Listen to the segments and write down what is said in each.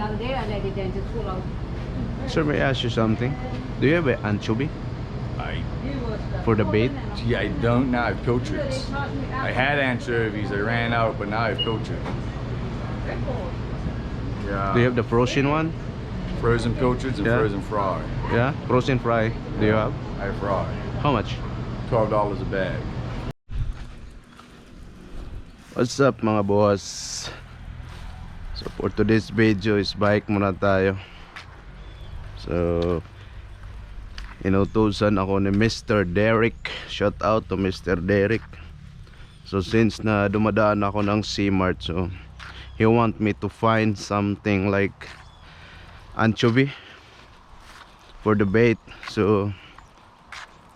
the other day, I let the dentist pull out. Sir, may I ask you something? Do you have an anchovy I, He was the For the bait? gee, I don't now. I have pilchards. I had anchovies. I ran out, but now I have pilchards. Yeah. Do you have the frozen one? frozen pilchards and Yeah. frozen fry? Yeah? Frozen fry. Do you have? I have fry. How much? Twelve dollars a bag. What's up mga boss? So for today's video is bike muna tayo. So inutusan ako ni Mr. Derek. Shout out to Mr. Derek. So since na dumadaan ako ng C-Mart so he want me to find something like anchovy for the bait. So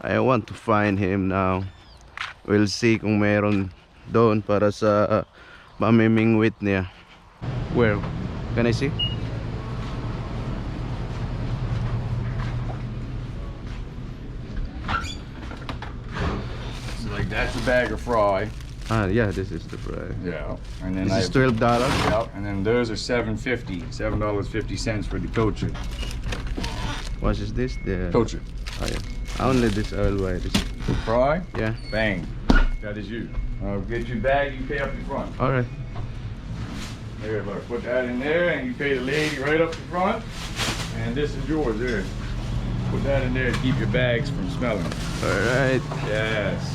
I want to find him now. We'll see kung meron doon para sa uh, mamimingwit niya. Where? Can I see? So like that's a bag of fry. Ah, yeah, this is the fry. Yeah. And then I This is twelve dollars. Yep. And then those are seven fifty. Seven dollars fifty cents for the pilchard. What is this? The Pilchard. Oh, yeah. Only this oil white. This. Fry. Yeah. Bang. That is you. I'll get your bag. You pay up the front. All right. There, look, put that in there, and you pay the lady right up the front. And this is yours there. Put that in there to keep your bags from smelling. All right. Yes.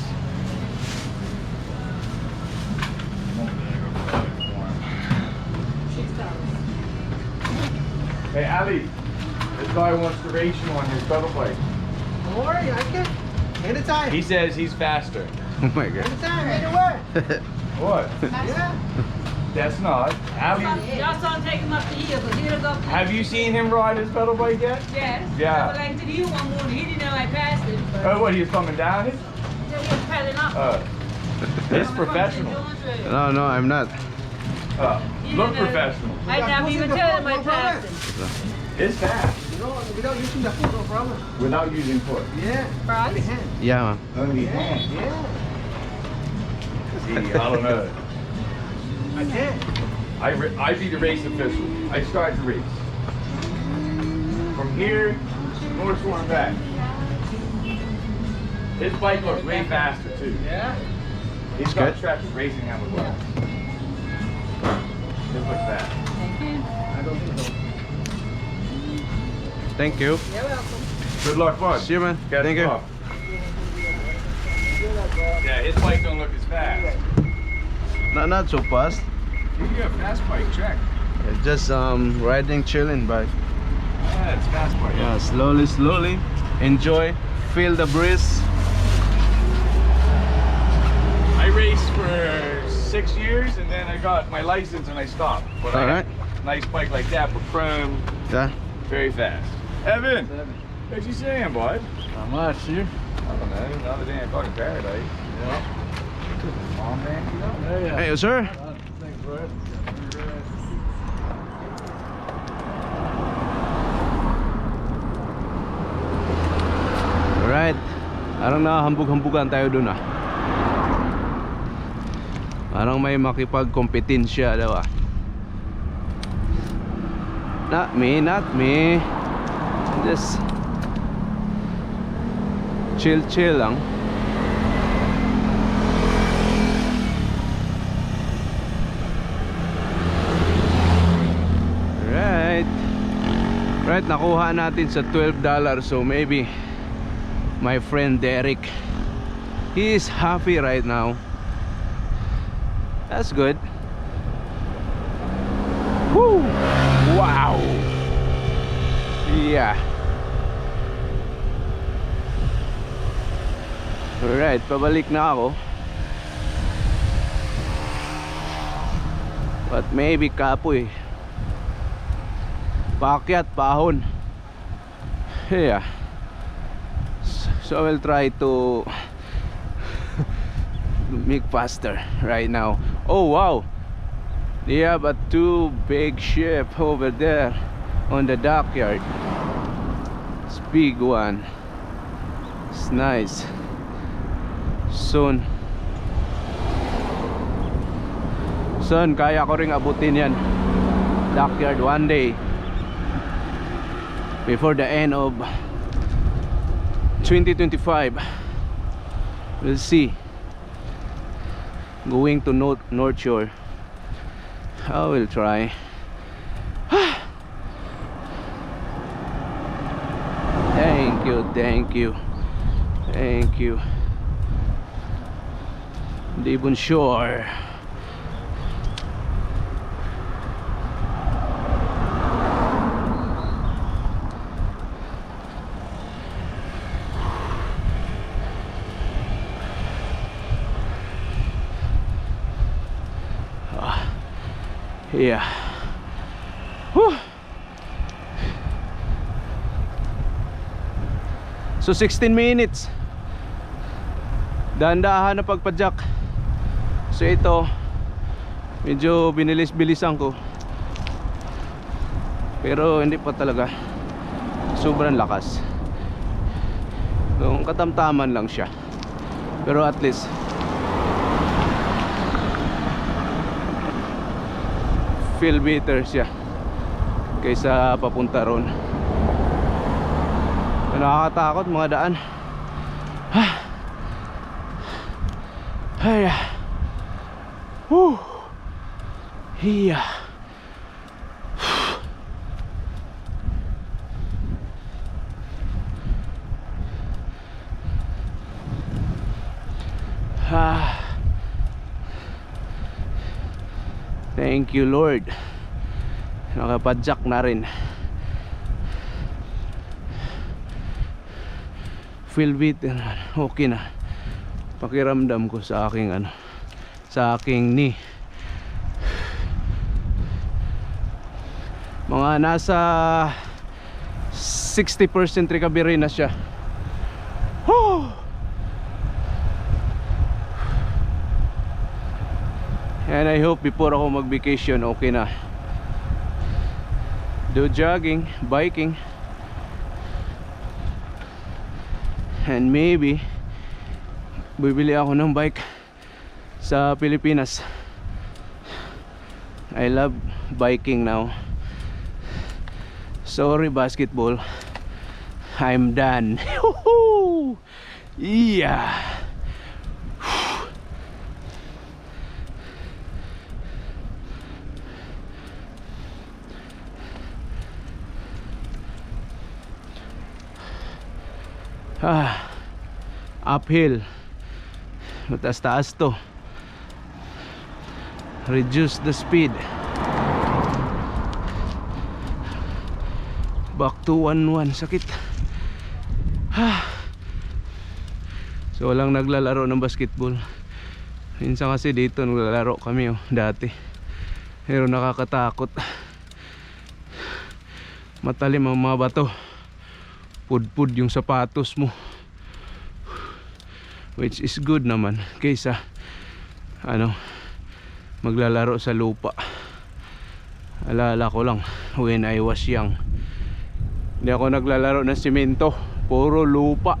Hey Ali, this guy wants to race you on his pedal bike. Don't worry, I can. Anytime. He says he's faster. Oh my god. Anytime, anywhere. What? Yeah. That's not. Ali, Y'all saw him take him up the hill, but he'll go. have you seen him ride his pedal bike yet? Yes. Yeah. I was like to you one morning, he didn't know I passed it, but Oh, what? He was coming down it? he was paddling up. Uh, it's professional. No, no, I'm not. Uh, look professional. I never Push even in the tell him I foot, passed problem. it. It's fast You know, without using the foot, no problem. without using foot. Yeah. Right. Only hand. Yeah, ma'am. Only Yeah. hand. Yeah. See, I don't know. I can. I, ra- I be the race official. I start the race. From here, North Shore and back. His bike looks way faster too. Yeah. He's got good. track racing helmet as well. His looks fast. Thank you. I don't think so. Thank you. You're welcome. Good luck, bud. See you, man. Catch Thank you. up. Yeah, his bike don't look as fast. Not not so fast. You got a fast bike, check. It's just um riding, chilling, but Yeah, it's fast bike. yeah, slowly, slowly. Enjoy. Feel the breeze. I raced for six years and then I got my license and I stopped. But I All got right. a nice bike like that but chrome, Yeah. very fast. Evan, what you saying, bud? How much, you? I don't know. Another day in fucking paradise. Yeah. Hey, sir. Alright. Parang nakahambog-hambugan tayo dun ah. Parang may makipag-kompetensya daw ah. Not me, not me. Just chill chill lang. Right. Right, nakuha natin sa 12 dollars so maybe my friend Derek he is happy right now. That's good. Woo! wow! Yeah. Alright pabalik na ako. But maybe kapoy paakyat pahon yeah. So I will try to make faster right now. Oh wow. Have a two big ship over there on the dockyard. It's big one. It's nice. Soon. Soon kaya ko ring abutin yan. Dockyard one day before the end of 2025 we'll see. Going to north north shore. I will try. Thank you thank you. Thank you. Devon Shore Yeah. Whew. So 16 minutes. Dahan-dahan na pagpadyak. So ito medyo binilis-bilisan ko. Pero hindi pa talaga sobrang lakas. Yung katamtaman lang siya. Pero at least feel better siya kaysa papunta ron nakakatakot mga daan ay Whew. Hiya. Ah. Thank you Lord. Nakapadyak na rin. Feel better Okay na. Pakiramdam ko sa aking ano Sa aking knee Mga nasa 60% recovery na siya. Whew! And I hope before ako mag-vacation, okay na. Do jogging, biking. And maybe bibili ako ng bike sa Pilipinas. I love biking now. Sorry basketball. I'm done. Yeah. Ah, uphill. Mataas taas to. Reduce the speed. Back to 1-1 sakit. Ah. so walang naglalaro ng basketball. Minsan kasi dito naglalaro kami oh, dati. Pero nakakatakot. Matalim ang mga bato pudpud yung sapatos mo. Which is good naman kaysa ano maglalaro sa lupa. Alala ko lang when I was young hindi ako naglalaro ng simento. Puro lupa.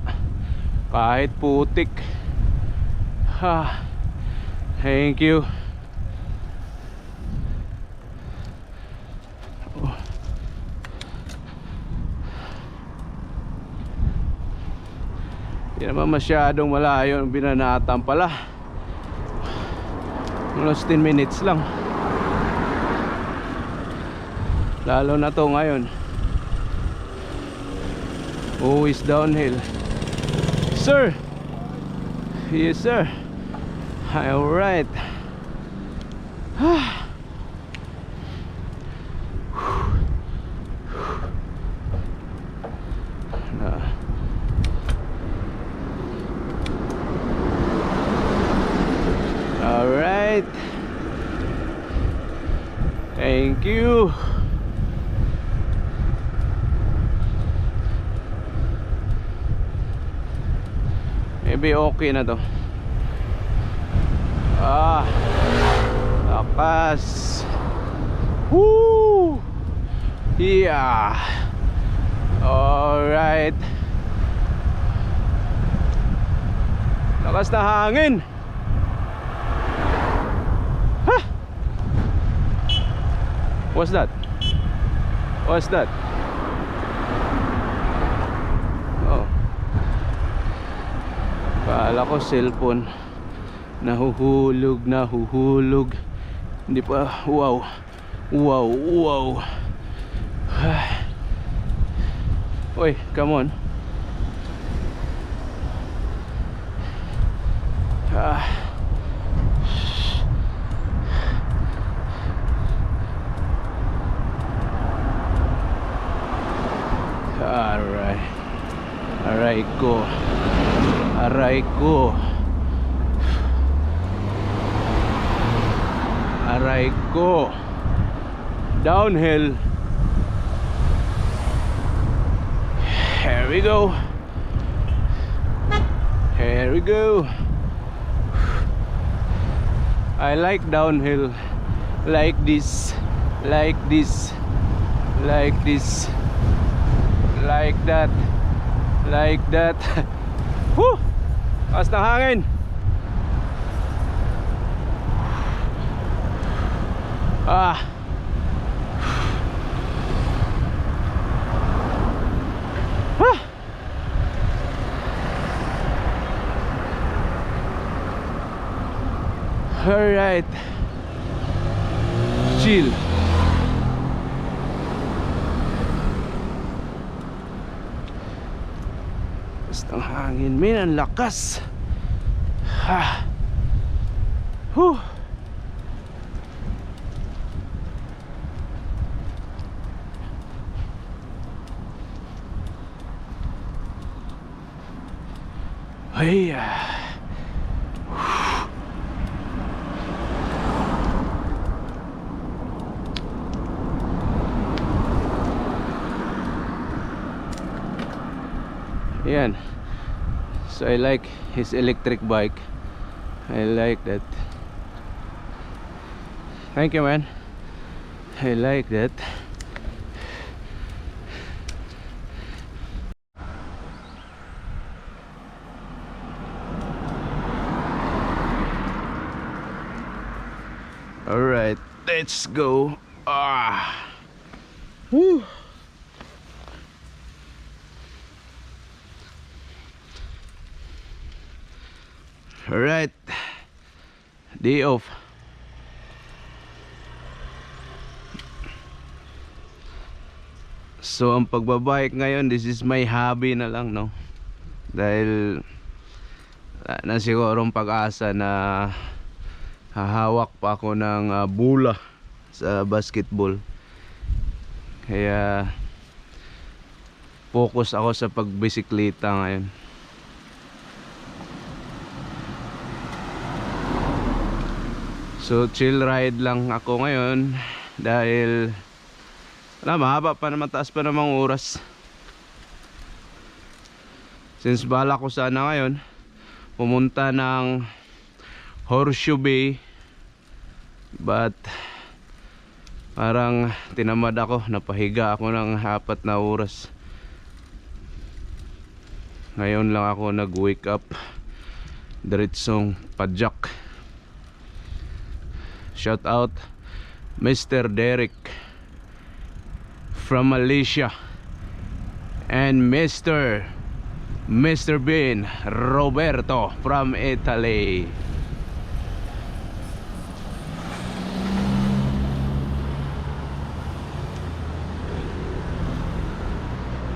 Kahit putik. Ha. Thank you Hindi naman masyadong malayo ang binanatan pala. Unos 10 minutes lang. Lalo na to ngayon. Always downhill? Sir! Yes sir. Alright Ah. Alright. Thank you. Maybe okay na to. Ah. Lakas. Woo! Yeah. Alright. Lakas na hangin. What's that? What's that? Oh. Kala ko cellphone. Nahuhulog, nahuhulog. Hindi pa. Wow. Wow, wow. Oy, come on. Ah. Alright. Alright ko. Alright ko. Alright ko. Downhill. Here we go. Here we go. I like downhill like this, like this, like this, like that, like that. Woo! Taas ng hangin. Ah. Ah. All right. Chill. Basta ang hangin, min, ang lakas. Ha. Huh. Ay, ah. Yan. I like his electric bike. I like that. Thank you, man. I like that. All right, let's go. Ah. Woo. Alright Day off. So ang pagbabike ngayon This is my hobby na lang no? Dahil Wala na sigurong pag-asa na Hahawak pa ako ng ah, bula Sa basketball. Kaya Focus ako sa pagbisikleta ngayon So chill ride lang ako ngayon dahil wala mahaba pa naman taas pa namang oras. Since bala ko sana ngayon pumunta ng Horseshoe Bay. But parang tinamad ako napahiga ako ng apat na oras. Ngayon lang ako nag wake up. Diretsong padjak Shout out Mr. Derek from Malaysia and Mr. Mr. Bean Roberto from Italy.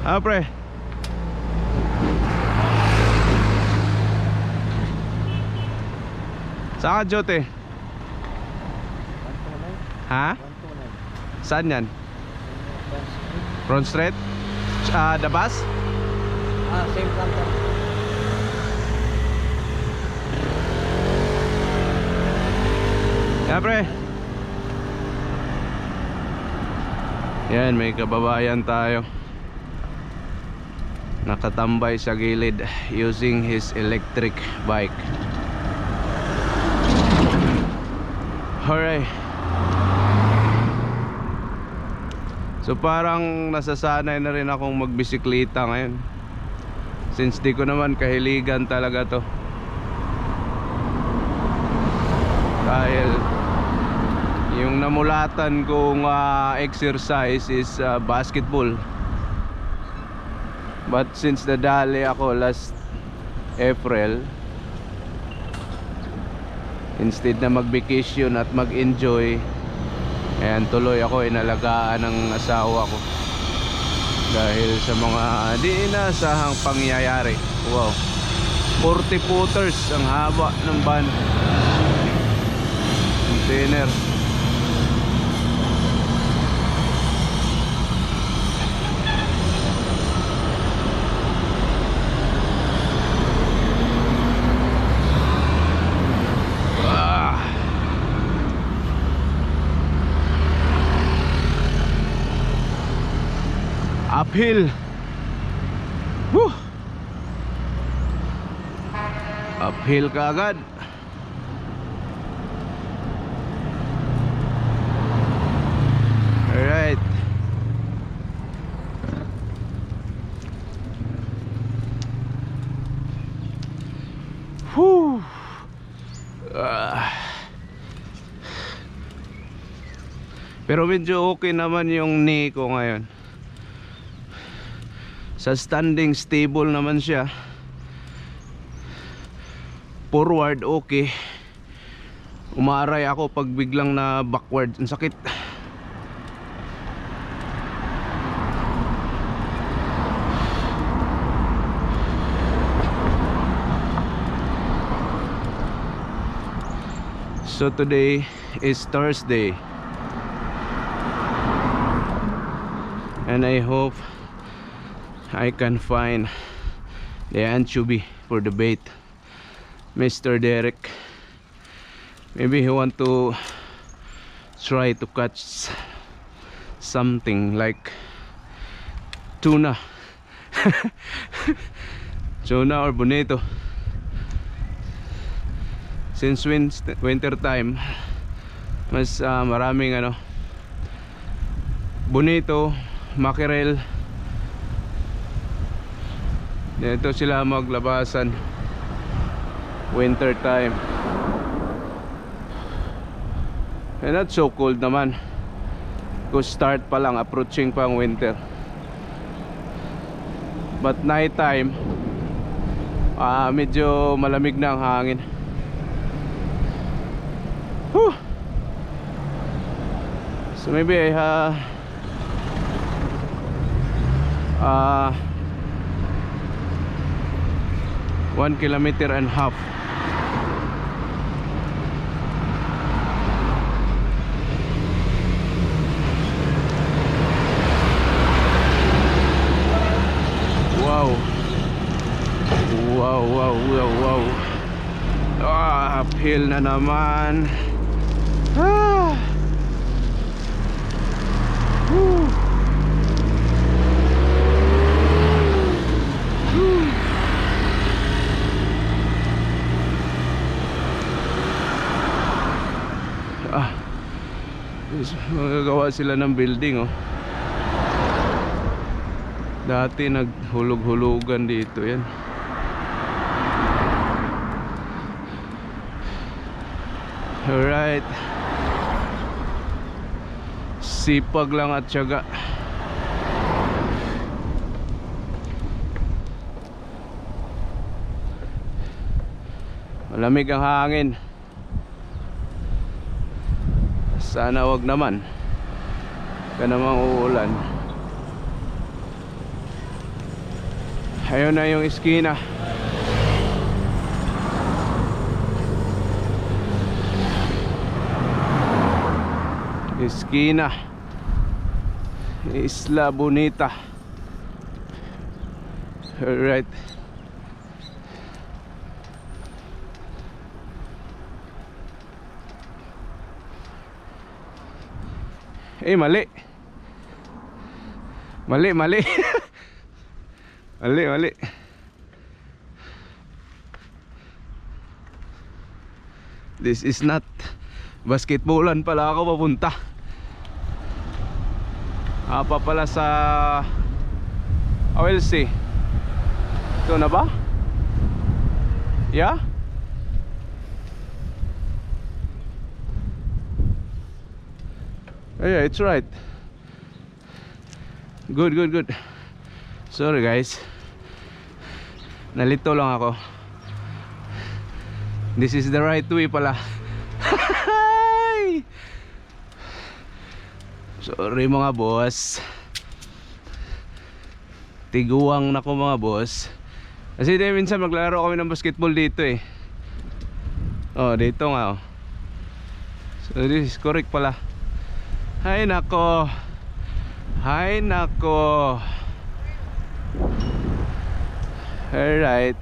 Ah, pre. Saan Jote? Ha? Saan yan? Front Street? Ah, the bus? Ah, same to. Yan pre Yan may kababayan tayo Nakatambay sa gilid Using his electric bike Alright So parang nasasanay na rin akong magbisikleta ngayon Since di ko naman kahiligan talaga to Dahil yung namulatan kong ah, exercise is ah, basketball. But since nadali ako last April, instead na mag-vacation at mag-enjoy, ayan tuloy ako inalagaan ng asawa ko. Dahil sa mga di inaasahang pangyayari. Wow. 40 footers ang haba ng van. Container. Uphill. Whew. Uphill ka agad. Alright. Whew. Ah. Pero medyo okay naman yung knee ko ngayon. Sa standing stable naman siya. Forward okay. Umaaray ako pag biglang na backward. Ang sakit. So today is Thursday. And I hope I can find the anchovy for the bait. Mr. Derek. Maybe he want to try to catch something like tuna. tuna or bonito. Since win winter time, mas ah, maraming ano bonito, mackerel. Dito sila maglabasan winter time. And not so cold naman. Because start pa lang, approaching pa ang winter. But night time, ah medyo malamig na ang hangin. Whew. So maybe I uh, uh, one kilometer and half. Wow. Wow wow wow wow. Ah uphill na naman. Ah. Whew. Magagawa sila ng building oh. Dati naghulog-hulugan dito yan. Alright. Sipag lang at syaga. Malamig ang hangin sana wag naman. Ka namang uulan. Ayun na yung iskina Esquina. Isla Bonita. Alright Eh mali. Mali mali. Mali mali. This is not Basketballan pala ako papunta. Apa pala sa OLC Ito na ba? Yeah? Oh, yeah, it's right. Good, good, good. Sorry guys. Nalito lang ako. This is the right way pala. Sorry mga boss. Tiguang na ko mga boss. Kasi di minsan maglaro kami ng basketball dito eh. Oh, dito nga oh. So this is correct pala. Hay nako. Hay nako. Alright.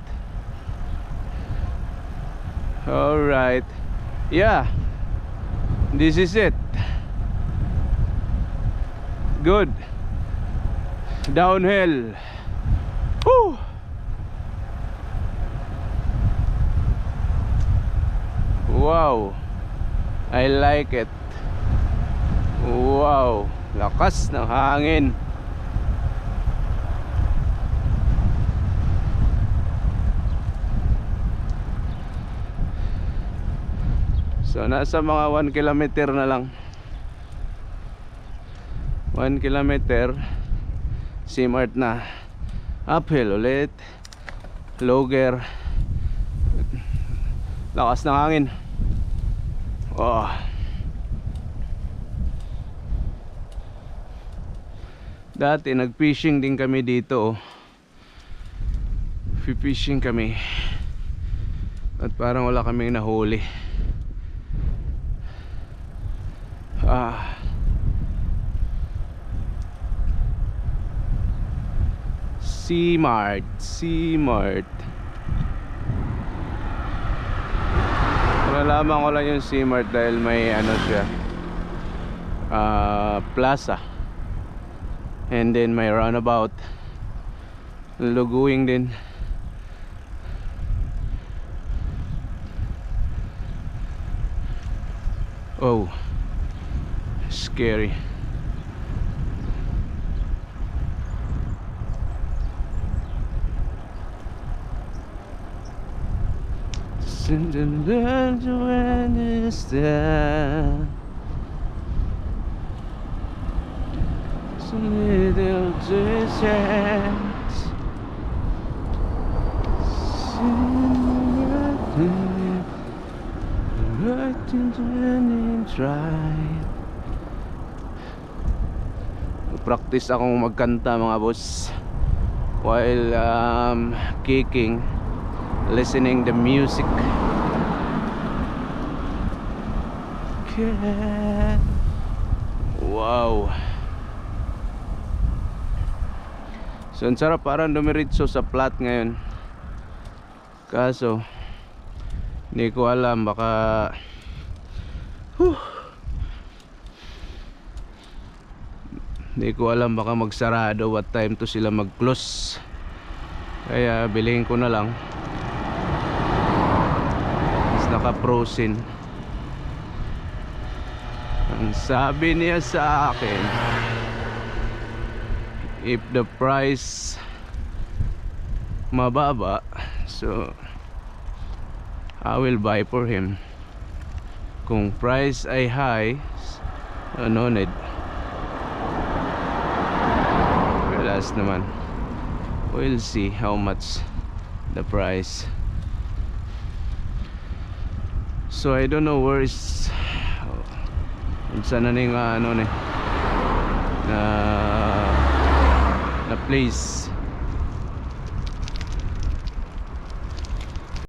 Alright. Yeah. This is it. Good. Downhill. Whew. Wow. I like it. Wow. Lakas ng hangin. So nasa mga 1 kilometer na lang. 1 kilometer Simart na. Uphill ulit. Logger Lakas ng hangin. Oh Dati nag-fishing din kami dito oh. Fishing kami At parang wala kaming nahuli Ah. C-Mart, C-Mart. Nalaman ko lang yung C-Mart dahil may ano siya. Ah, plaza. And then may roundabout. Luguing din. Oh scary little chance Right into any drive practice akong magkanta mga boss. While um, kicking listening the music. Wow so ang sarap parang dumiritso sa plat ngayon kaso hindi ko alam baka Whew. Hindi ko alam baka magsarado what time to sila mag-close. Kaya bilhin ko na lang. Mas naka-frozen. Ang sabi niya sa akin, if the price mababa, so I will buy for him. Kung price ay high, no need. Relax naman. We'll see how much the price. So I don't know where is kung saan na ning uh, ano na na please.